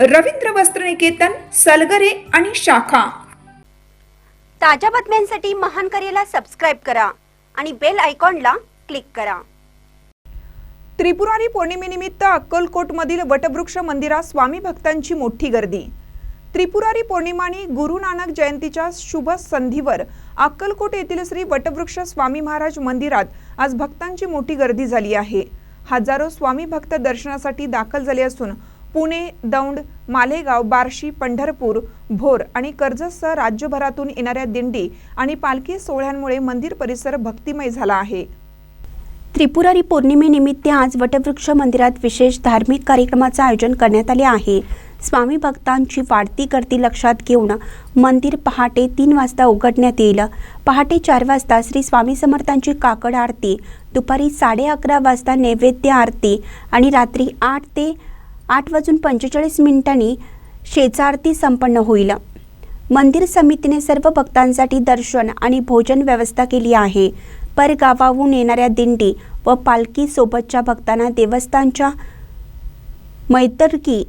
रवींद्र वस्त्रनिकेतन सलगरे आणि शाखा. ताज्या बातम्यांसाठी महान करेला सबस्क्राईब करा आणि बेल आयकॉनला क्लिक करा. त्रिपुरारी पौर्णिमेनिमित्त अक्कलकोटमधील वटवृक्ष मंदिरात स्वामी भक्तांची मोठी गर्दी. त्रिपुरारी पौर्णिमानी गुरु नानक जयंतीच्या शुभ संधीवर अक्कलकोट येथील श्री वटवृक्ष स्वामी महाराज मंदिरात आज भक्तांची मोठी गर्दी झाली आहे. हजारो स्वामी भक्त दर्शनासाठी दाखल झाले असून पुणे दौंड मालेगाव बार्शी पंढरपूर भोर आणि कर्जतसह राज्यभरातून येणाऱ्या दिंडी आणि पालखी सोहळ्यांमुळे मंदिर परिसर भक्तिमय झाला आहे. त्रिपुरारी पौर्णिमेनिमित्त आज वटवृक्ष मंदिरात विशेष धार्मिक कार्यक्रमाचं आयोजन करण्यात आले आहे. स्वामी भक्तांची वाढती गर्दी लक्षात घेऊन मंदिर पहाटे तीन वाजता उघडण्यात येईल. पहाटे चार वाजता श्री स्वामी समर्थांची काकड आरती दुपारी साडे अकरा वाजता नैवेद्य आरती आणि रात्री आठ ते आठ वाजून पंचेचाळीस मिनिटांनी शेजारती संपन्न होईल. मंदिर समितीने सर्व भक्तांसाठी दर्शन आणि भोजन व्यवस्था केली आहे. परगावाहून येणाऱ्या दिंडी व पालखीसोबतच्या भक्तांना देवस्थानच्या मैतर्की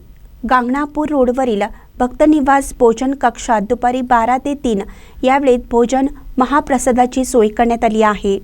गांगणापूर रोडवरील भक्तनिवास भोजन कक्षात दुपारी बारा ते तीन यावेळेत भोजन महाप्रसादाची सोय करण्यात आली आहे.